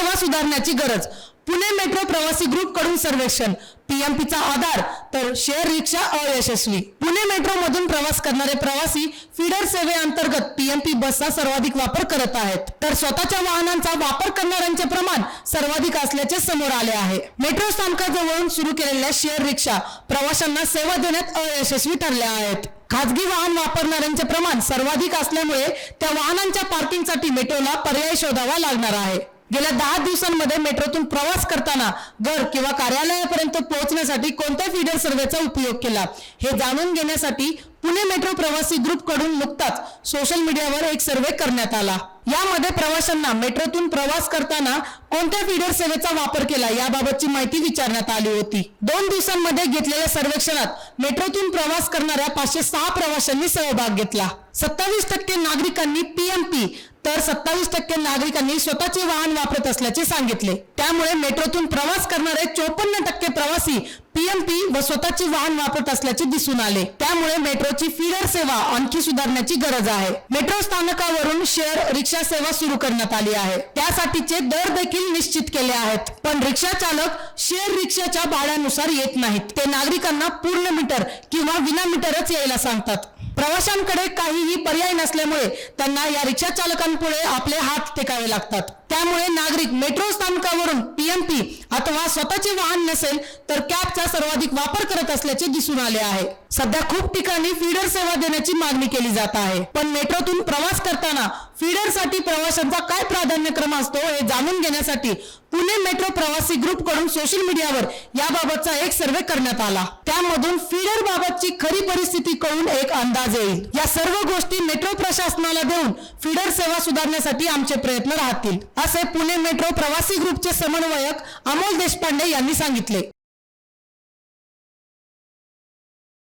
सेवा सुधारण्याची गरज. पुणे मेट्रो प्रवासी ग्रुपकडून सर्वेक्षण. पीएमपीचा आधार. तर शेअर रिक्षा अयशस्वी. पुणे मेट्रो मधून प्रवास करणारे प्रवासी फीडर सेवेअंतर्गत पीएमपी बसचा सर्वाधिक वापर करत आहेत. तर स्वतःच्या वाहनांचा वापर करणाऱ्यांचे प्रमाण सर्वाधिक असल्याचे समोर आले आहे. मेट्रो स्थानकाजवळून सुरू केलेल्या शेअर रिक्षा प्रवाशांना सेवा देण्यात अयशस्वी ठरल्या आहेत. खाजगी वाहन वापरणाऱ्यांचे प्रमाण सर्वाधिक असल्यामुळे त्या वाहनांच्या पार्किंगसाठी मेट्रोला पर्याय शोधावा लागणार आहे. गेल्या दहा दिवसांमध्ये मेट्रोतून प्रवास करताना घर किंवा कार्यालयापर्यंत पोहोचण्यासाठी कोणत्या फीडर सर्वेचा उपयोग केला? हे जाणून घेण्यासाठी पुणे मेट्रो प्रवासी ग्रुपकडून नुकताच सोशल मीडियावर एक सर्वे करण्यात आला. यामध्ये प्रवाशांना मेट्रोतून प्रवास करताना कोणत्या फीडर सेवेचा वापर केला याबाबतची माहिती विचारण्यात आली होती. दोन दिवसांमध्ये घेतलेल्या सर्वेक्षणात मेट्रोतून प्रवास करणाऱ्या पाचशे सहा प्रवाशांनी सहभाग घेतला. सत्तावीस टक्के नागरिकांनी पीएमपी तर सत्तावीस टक्के नागरिकांनी स्वतःचे वाहन वापरत असल्याचे सांगितले. त्यामुळे मेट्रोतून प्रवास करणारे चोपन्न टक्के प्रवासी पीएमपी व स्वतःचे वाहन वापरत असल्याचे दिसून आले. त्यामुळे मेट्रोची फीडर सेवा आणखी सुधारण्याची गरज आहे. मेट्रो स्थानकावरून शेअर रिक्षा सेवा सुरू करण्यात आली आहे. त्यासाठीचे दर देखील निश्चित केले आहेत. पण रिक्षा चालक शेअर रिक्षाच्या भाड्यानुसार येत नाहीत. ते नागरिकांना पूर्ण मीटर किंवा विना मीटरच यायला सांगतात. प्रवाशांकडे काहीही पर्याय नसल्यामुळे त्यांना या रिक्षा चालकांपुढे आपले हात टेकावे लागतात. त्यामुळे नागरिक मेट्रो स्थानकावरून पीएमपी अथवा स्वतःचे वाहन नसेल तर कॅबचा सर्वाधिक वापर करत असल्याचे दिसून आले आहे. सध्या खूप ठिकाणी फीडर सेवा देण्याची मागणी केली जात आहे. पण मेट्रोतून प्रवास करताना फिडरसाठी प्रवाशांचा काय प्राधान्यक्रम असतो हे जाणून घेण्यासाठी पुणे मेट्रो प्रवासी ग्रुपकडून सोशल मीडियावर याबाबतचा एक सर्वे करण्यात आला. त्यामधून फीडर बाबतची खरी परिस्थिती कळून एक अंदाज येईल. या सर्व गोष्टी मेट्रो प्रशासनाला देऊन फीडर सेवा सुधारण्यासाठी आमचे प्रयत्न राहतील असे पुणे मेट्रो प्रवासी ग्रुपचे समन्वयक अमोल देशपांडे यांनी सांगितले.